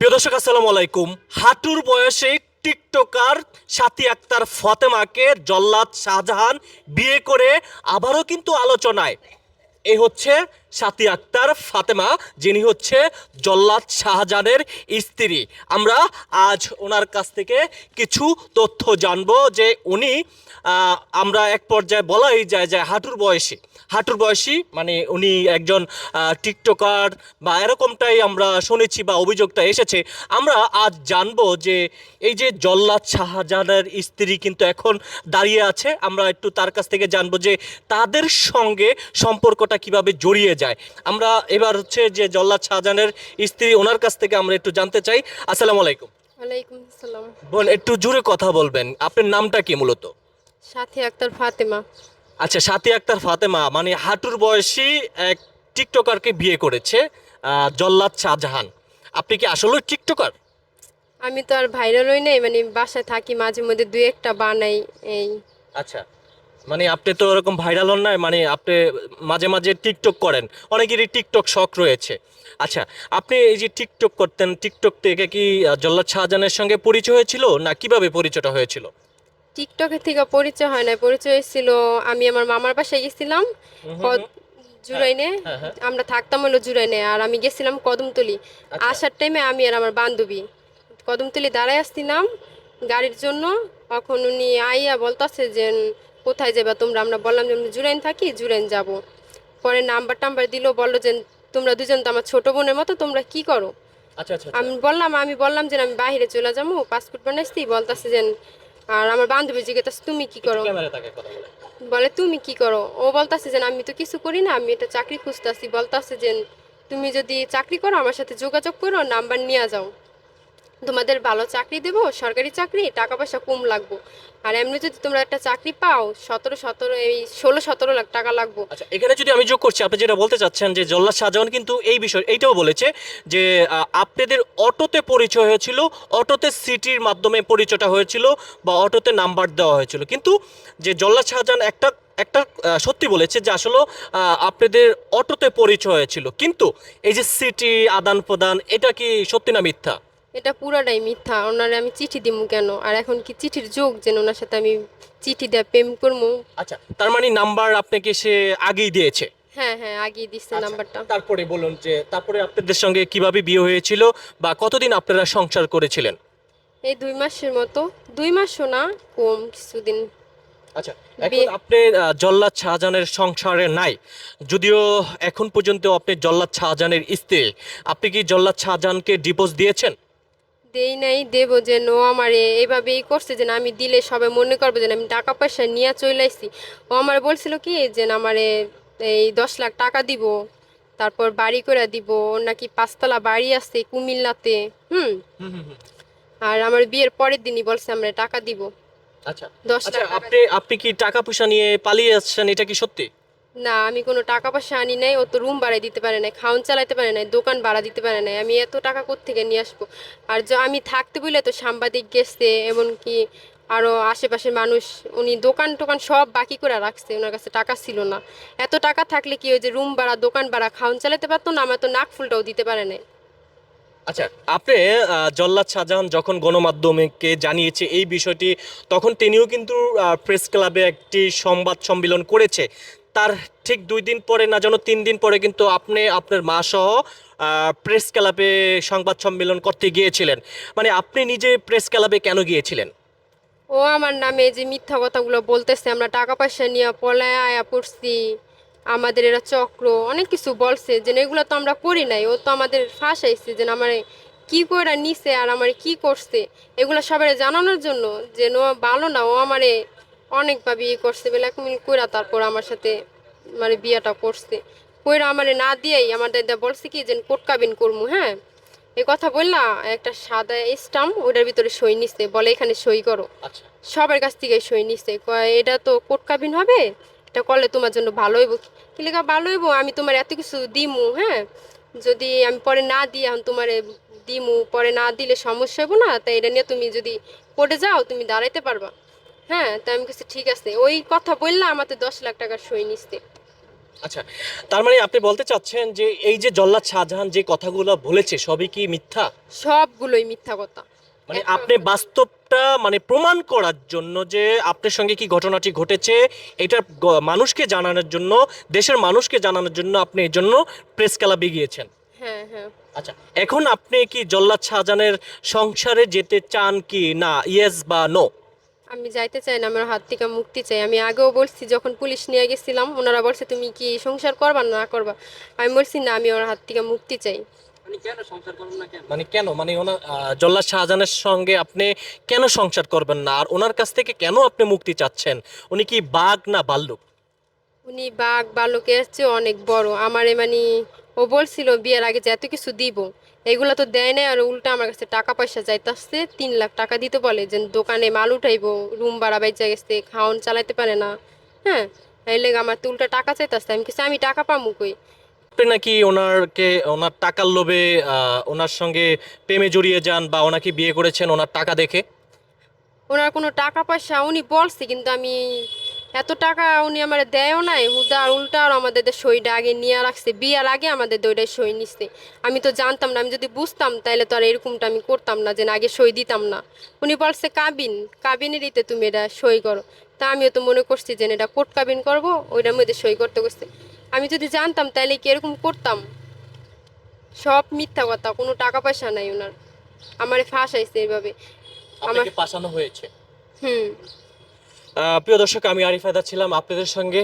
প্রিয় দর্শক, আসসালামু আলাইকুম। হাঁটুর বয়সে টিকটকার সাথী আক্তার ফতেমাকে জল্লাদ শাহজাহান বিয়ে করে আবারও কিন্তু আলোচনায়। এই হচ্ছে সাথী আক্তার ফাতেমা, যিনি হচ্ছে জল্লাদ শাহজাহানের স্ত্রী। আমরা আজ ওনার কাছ থেকে কিছু তথ্য জানব যে উনি আমরা এক পর্যায়ে বলাই যায় যে হাঁটুর বয়সী। হাঁটুর বয়সী মানে উনি একজন টিকটকার বা এরকমটাই আমরা শুনেছি বা অভিযোগটা এসেছে। আমরা আজ জানব যে এই যে জল্লাদ শাহজাহানের স্ত্রী কিন্তু এখন দাঁড়িয়ে আছে। আমরা একটু তার কাছ থেকে জানব যে তাদের সঙ্গে সম্পর্কটা কীভাবে জড়িয়ে যায়। আমরা এবার হচ্ছে যে জল্লাদ শাহজাহানের স্ত্রী ওনার কাছ থেকে আমরা একটু জানতে চাই। আসসালামু আলাইকুম। ওয়ালাইকুম আসসালাম। বোন একটু জোরে কথা বলবেন। আপনার নামটা কি মূলত? সাথী আক্তার ফাতেমা। আচ্ছা সাথী আক্তার ফাতেমা মানে হাঁটুর বয়সী এক টিকটকারকে বিয়ে করেছে জল্লাদ শাহজাহান। আপনি কি আসলে টিকটকার? আমি তো আর ভাইরাল হই নাই মানে বাসায় থাকি মাঝে মধ্যে দুই একটা বানাই এই। আচ্ছা। মানে আপনি তো ওরকম ভাইরাল হন না মানে আপনি মাঝে মাঝে টিকটক করেন। অনেকেরই টিকটক শখ রয়েছে। আচ্ছা আপনি এই যে টিকটক করতেন টিকটক থেকে কি জল্লাদ শাহজাহানের সঙ্গে পরিচয় হয়েছিল না কীভাবে পরিচয়টা হয়েছিল? টিকটকের থেকে পরিচয় হয় না পরিচয় হয়েছিল আমি আমার মামার বাসায় গেছিলাম জুরাইনে। হ্যাঁ, হ্যাঁ। আমরা থাকতাম হলো জুরাইনে আর আমি গেছিলাম কদমতলি। আচ্ছা। আসার টাইমে আমি আর আমার বান্ধবী কদমতলি দাঁড়ায় আসছিলাম গাড়ির জন্য। তখন উনি আইয়া বলতাছে যে কোথায় যাবে? তোমরা আমরা বললাম যে আমরা জুরাইন থাকি জুরাইন যাব। পরে নাম্বার টাম্বার দিল বলল যে তোমরা দুজন তো আমার ছোট বোনের মতো তোমরা কি করো? আচ্ছা আচ্ছা আমি বললাম আমি বললাম যে আমি বাইরে চলে যাব পাসপোর্ট বানাইছি বলতাছে যে আর আমার বান্ধবী জিজ্ঞেস তুমি কি করো? বলে তুমি কি করো? ও বলতাছে যে আমি তো কিছু করি না আমি এটা চাকরি খুঁজতেছি। বলতাছে যে তুমি যদি চাকরি করো আমার সাথে যোগাযোগ করো নাম্বার নিয়ে যাও। তোমাদের ভালো চাকরি দেবো, সরকারি চাকরি টাকা পয়সা কম লাগবো। আর এমনি যদি তোমরা একটা চাকরি পাও, সতেরো সতেরো, এই ষোলো, সতেরো লাখ টাকা লাগবো। আচ্ছা এখানে যদি আমি যোগ করছি, আপনি যেটা বলতে চাচ্ছেন যে জল্লাদ শাহজাহান কিন্তু এই বিষয়, এইটাও বলেছে যে আপনাদের অটোতে পরিচয় হয়েছিল, অটোতে সিটির মাধ্যমে পরিচয়টা হয়েছিল বা অটোতে নাম্বার দেওয়া হয়েছিল। কিন্তু যে জল্লাদ শাহজাহান একটা একটা সত্যি বলেছে যে আসলে আপনাদের অটোতে পরিচয় হয়েছিল। কিন্তু এই যে সিটি আদান প্রদান এটা কি সত্যি না মিথ্যা? এটা পুরাটাই মিথ্যা। ওনারে আমি চিঠি দিমু কেন? আর এখন কি চিঠির যোগ যেন ওনার সাথে আমি চিঠি দেয়া প্রেম করব আচ্ছা তার মানে নাম্বার আপনাকে সে আগেই দিয়েছে? হ্যাঁ হ্যাঁ আগিয়ে দিচ্ছে নাম্বারটা। তারপরে বলুন যে তারপরে আপনাদের সঙ্গে কীভাবে বিয়ে হয়েছিল বা কতদিন আপনারা সংসার করেছিলেন? এই দুই মাসের মতো। দুই মাসও না কম কিছুদিন। আচ্ছা এখন আপনি জল্লাদ শাহজাহানের সংসারে নাই। যদিও এখন পর্যন্ত আপনি জল্লাদ শাহজাহানের স্ত্রী আপনি কি জল্লাদ শাহজাহানকে ডিভোর্স দিয়েছেন? দেই নাই দেবো যে নো আমারে। এইভাবেই করছে যে না আমি দিলে সবাই মনে করবে যে আমি টাকা পয়সা নিয়ে চলে আসছি। ও আমার বলছিল কি যে আমারে এই দশ লাখ টাকা দিব তারপর বাড়ি করে দিব। ওর নাকি পাঁচতলা বাড়ি আছে কুমিল্লাতে হুম? আর আমার বিয়ের পরের দিনই বলছে আমরা টাকা দিব। আচ্ছা। দশ আচ্ছা লাখ আপনি আপনি কি টাকা পয়সা নিয়ে পালিয়ে আসছেন এটা কি সত্যি? না, আমি কোনো টাকা পয়সা আনি নাই, ও তো রুম ভাড়া দিতে পারে নাই খাওয়ান চালাইতে পারে নাই, দোকান ভাড়া দিতে পারে নাই, আমি এত টাকা থেকে নিয়ে আসব? আর আমি থাকতে বলে তো সাংবাদিক, গেছে, এমনকি আরও আশেপাশের মানুষ, উনি দোকান টোকান সব বাকি করে রাখছে, ওনার কাছে টাকা ছিল না। এত টাকা থাকলে কি ওই যে রুম ভাড়া, দোকান ভাড়া খাওয়ান চালাতে পারতো না? আমার তো নাক ফুলটাও দিতে পারে নাই। আচ্ছা আপনি জল্লাদ শাহজাহান যখন গণমাধ্যমকে জানিয়েছে এই বিষয়টি, তখন তিনিও কিন্তু প্রেস ক্লাবে একটি সংবাদ সম্মেলন করেছে। তার ঠিক দুই দিন পরে না যেন তিন দিন পরে কিন্তু আপনি আপনার মা সহ প্রেস ক্লাবে সংবাদ সম্মেলন করতে গিয়েছিলেন। মানে আপনি নিজে প্রেস ক্লাবে কেন গিয়েছিলেন? ও আমার নামে যে মিথ্যা কথাগুলো বলতেছে আমরা টাকা পয়সা নিয়ে পলায় পড়ছি আমাদের এরা চক্র অনেক কিছু বলছে যে এগুলো তো আমরা করি নাই ও তো আমাদের ফাঁসাইছে যে না, আমারে কি করে নিছে আর আমার কি করছে এগুলো সবাই জানানোর জন্য যে নো ভালো না ও আমারে অনেকভাবে ইয়ে করছে ব্ল্যাকমেল কইরা তারপর আমার সাথে মানে বিয়েটা করছে। কইরা আমারে না দিয়েই আমার দা বলছে কি যে কোট কাবিন করব হ্যাঁ? এই কথা বললা একটা সাদা স্টাম্প ওটার ভিতরে সই নিচ্ছে বলে এখানে সই করো। আচ্ছা। সবার কাছ থেকে সই নিচ্ছে কয় এটা তো কোট কাবিন হবে? এটা করলে তোমার জন্য ভালো হইব। কি লেখা ভালো হইব? আমি তোমার এত কিছু দিমু হ্যাঁ? যদি আমি পরে না দিই এখন তোমার দিমু পরে না দিলে সমস্যা হইব না? তাই এটা নিয়ে তুমি যদি পড়ে যাও তুমি দাঁড়াইতে পারবা। হ্যাঁ তাই আমি কিছু ঠিক আছে। ওই কথা বললাম আমাদের দশ লাখ টাকার সই নিচ্ছে আচ্ছা তার মানে আপনি বলতে চাচ্ছেন যে এই যে জল্লাদ শাহজাহান যে কথাগুলো বলেছে সবই কি মিথ্যা? সবগুলোই মিথ্যা কথা। মানে আপনি বাস্তবটা মানে প্রমাণ করার জন্য যে আপনার সঙ্গে কি ঘটনাটি ঘটেছে এটা মানুষকে জানানোর জন্য দেশের মানুষকে জানানোর জন্য আপনি এই জন্য প্রেস ক্লাবে গিয়েছেন হ্যাঁ হ্যাঁ। আচ্ছা এখন আপনি কি জল্লাদ শাহজাহানের সংসারে যেতে চান কি? না ইয়েস বা নো আমি যাইতে চাই না আমার হাত থেকে মুক্তি চাই। আমি আগেও বলছি যখন পুলিশ নিয়ে গেছিলাম ওনারা বলছে তুমি কি সংসার করবা না করবা? আমি বলছি না আমি ওর হাত থেকে মুক্তি চাই। মানে কেন মানে ওনার আহ, জল্লাদ শাহজাহানের সঙ্গে আপনি কেন সংসার করবেন না? আর ওনার কাছ থেকে কেন আপনি মুক্তি চাচ্ছেন? উনি কি বাঘ না ভাল্লুক উনি বাঘ বালকের চেয়ে অনেক বড়। আমারে মানে ও বলছিল বিয়ের আগে যে এত কিছু দিব এগুলো তো দেয় নাই আর উল্টা আমার কাছে টাকা পয়সা যাইতেছে তিন লাখ টাকা দিতে বলে যে দোকানে মাল উঠাইবো রুম ভাড়া বাইচা গেছে খাওয়ান চালাইতে পারে না। হ্যাঁ এই লেগে আমার তো উল্টা টাকা চাইতেছে আমি কিছু আমি টাকা পামু কই? আপনি নাকি ওনারকে ওনার টাকার লোভে ওনার সঙ্গে প্রেমে জড়িয়ে যান বা ওনাকে বিয়ে করেছেন ওনার টাকা দেখে? ওনার কোনো টাকা পয়সা উনি বলছে কিন্তু আমি এত টাকা উনি আমার দেয়ও নাই। হুদা আর উল্টা আর আমাদের সইটা আগে নিয়ে রাখছে বিয়ার আগে আমাদের দইটাই সই নিচ্ছে আমি তো জানতাম না আমি যদি বুঝতাম তাহলে তো আর এরকমটা আমি করতাম না যে আগে সই দিতাম না। উনি বলছে কাবিন কাবিনেরইতে তুমি এটা সই করো। তা আমিও তো মনে করছি যে এটা কোর্ট কাবিন করব ওইটার মধ্যে সই করতে করছে। আমি যদি জানতাম তাহলে কি এরকম করতাম? সব মিথ্যা কথা কোনো টাকা পয়সা নাই ওনার। আমারে ফাঁসাইছে এইভাবে আমার পাঠানো হয়েছে? হুম। প্রিয় দর্শক, আমি আরিফ আদা ছিলাম আপনাদের সঙ্গে।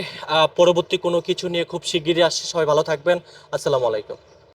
পরবর্তী কোনো কিছু নিয়ে খুব শিগগিরই আসছি। সবাই ভালো থাকবেন। আসসালামু আলাইকুম।